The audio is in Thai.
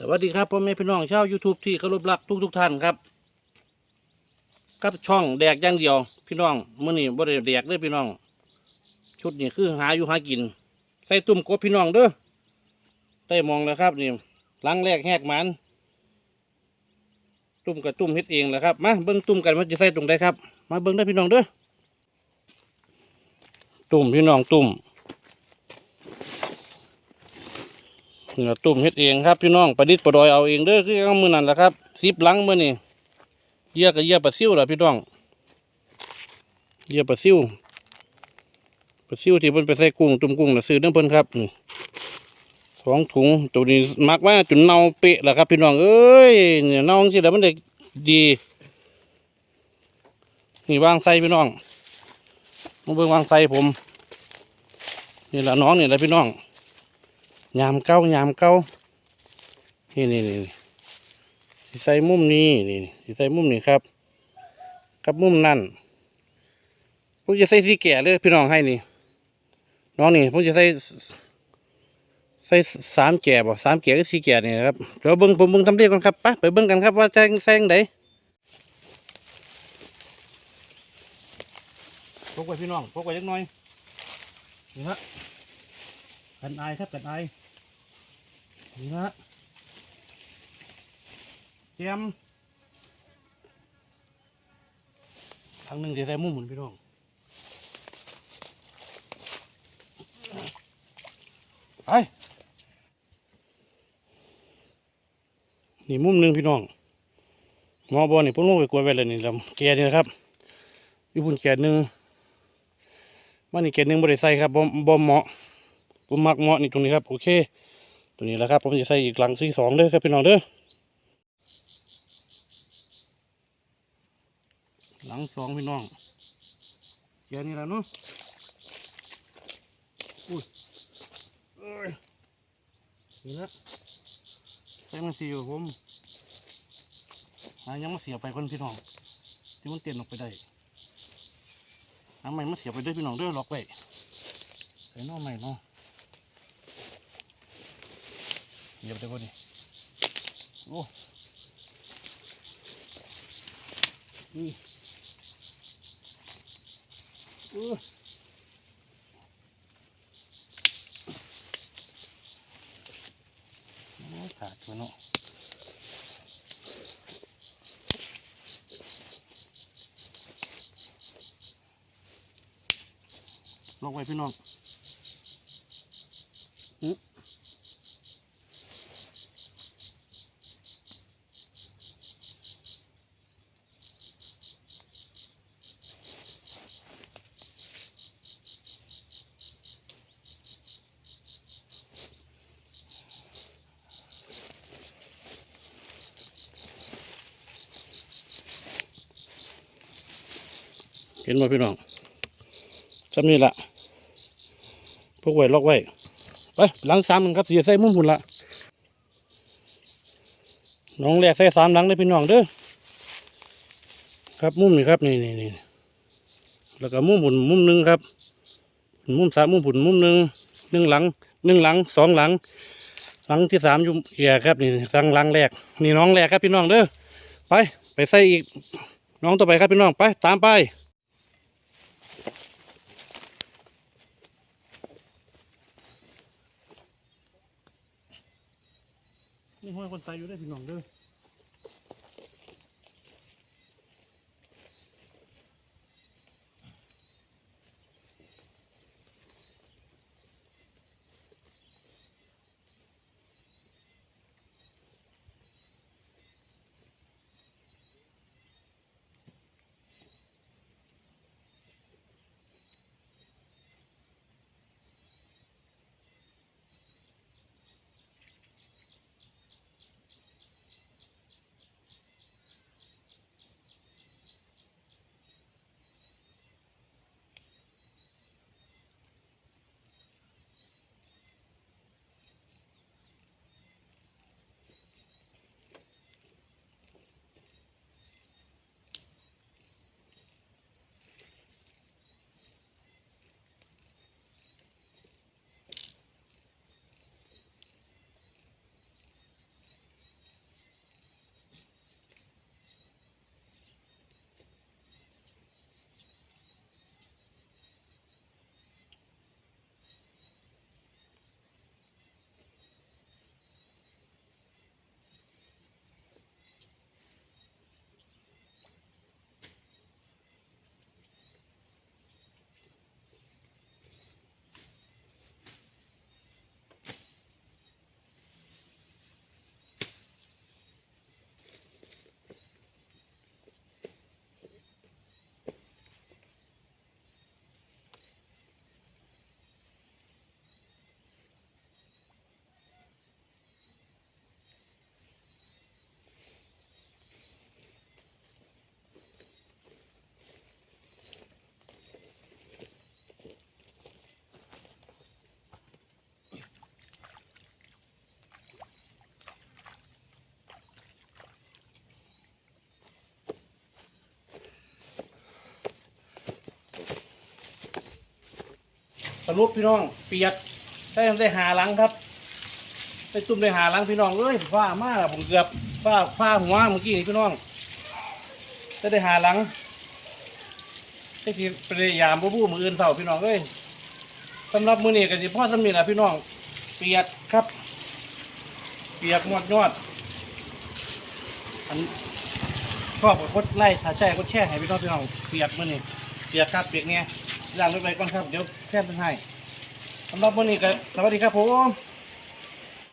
สวัสดีครับพ่อแม่พี่น้องชาว YouTube ที่เคารพรักทุกทุกท่านครับกับช่องแดกอย่างเดียว พี่น้องมื้อนี้บ่ได้แดกเด้อพี่น้อง ชุดนี้คือหาอยู่หากิน ใส่ตุ่มกบพี่น้องเด้อได้มองแล้วครับนี่หลังแรกแหกหมันตุ่มกับตุ่มเฮ็ดเองแหละครับมาเบิ่งตุ่มกันว่าจะใส่ตรงใดครับ มาเบิ่งได้พี่น้องเด้อตุ่มพี่น้องตุ่ม นี่เราตุ่มเฮ็ดเองครับพี่น้องประดิษฐ์ประดอยเอาเองเด้อคือเอามือนั่นแหละครับซิบลังมือนี่เยี่ยกับเยี่ยปลาซิ่วล่ะพี่น้องเยี่ยปลาซิ่วปลาซิ่วที่เพิ่นไปใส่กุ้งตุ่มกุ้งน่ะซื้อน้ำเพิ่นครับนี่สองถุงตัวนี้มักไว้จนเน่าเปะแหล้วครับพี่น้องเอ้ยเนี่ยเน่าสิแล้วมันได้ดีนี่วางใส่พี่น้องมาเบิ่งวางใส่ผมนี่แหละน้องนี่แหละพี่น้อง ยามเก้ายามเก้านี่นี่นี่สิใส่มุมนี้นี่สิใส่มุมนี้ครับ กับมุมนั่นผมจะใส่สีแก่เลยพี่น้องให้นี่น้องนี่ผมจะใส่ใส่สามแก่บ่สามแก่ก็สีแก่นี่ครับเดี๋ยวเบิ้งผมเบิ้งทำเรียกก่อนครับไปไปเบิ้งกันครับว่าแซงแซงไหนพกไว้พี่น้องพกไว้จักน่อยนี่ฮะกันไอครับกันไอ นี่นะเตรียมทางหนึ่งจะใส่มุมหมุนพี่น้องไปนี่มุมหนึ่งพี่น้องหมอบอนี่พุ่งลงไปกวนไปเลยนี่ลำแกนี่นะครับอยู่พุ่นแกหนึ่งมันนี่แกหนึ่งบริใส่ครับบ่บ่เหมาะผมมักเหมาะนี่ตรงนี้ครับโอเค ตัวนี้แหละครับผมจะใส่อีกหลังที่สองเด้อครับพี่น้องเด้อหลังสองพี่น้องแค่นี้แหละเนาะอุ้ยเอ้ยนี่ละใส่มันสีอยู่ผมหายังมาเสียไปคนพี่น้อง ที่มันเตียนออกไปได้หาใหม่มาเสียไปด้วยพี่น้องเด้อล็อกไว้ใส่นอกใหม่เนาะ เหยียบได้ป่ะนี่โอ้อืออือโอ้ขาดตัวเนาะลองไว้พี่น้องอื้อ ห็นไหมพี่น้องจำนี่ละพวกไว้ล็อกไว้ไปหลังสามหนึ่งครับเสียใส่มุมหุ่นละน้องแรกใส่สามหลังเลยพี่น้องเด้อครับมุมนี่ครับนี่นี่นี่แล้วก็มุมหุ่นมุมหนึ่งครับมุมสามมุมหุ่นมุมหนึ่งหนึ่งหลังหนึ่งหลังสองหลัง หลังที่สามอยู่เหียครับนี่สั่งหลังแรกนี่น้องแรกครับพี่น้องเด้อไปไปใส่อีกน้องต่อไปครับพี่น้องไปตามไป นี่ห้อยคนตายอยู่ได้พี่น้องเด้อ สรุปพี่น้องเปียกได้ได้หาหลังครับได้ตุ้มได้หาหลังพี่น้องเอ้ยฟ้ามากผมเกือบฟ้าฟ้าหัวเมื่อกี้นี่พี่น้องได้ได้หาหลังได้ที่พยายามบูบูมืออื่นเท่าพี่น้องเอ้ยสำหรับมือนี้กันสิพ่อสำนีละพี่น้อง เปียกครับ เปียกงวดยอดอันชอบกดไล่ถ้าแช่กดแช่ให้พี่น้องพี่น้องเปียกมือนี้เปียกครับเปียกเนี่ย ย่างรถไปก่อนครับ เดี๋ยวแค่เป็นให้สำหรับวันนี้ก็สวัสดีครับผม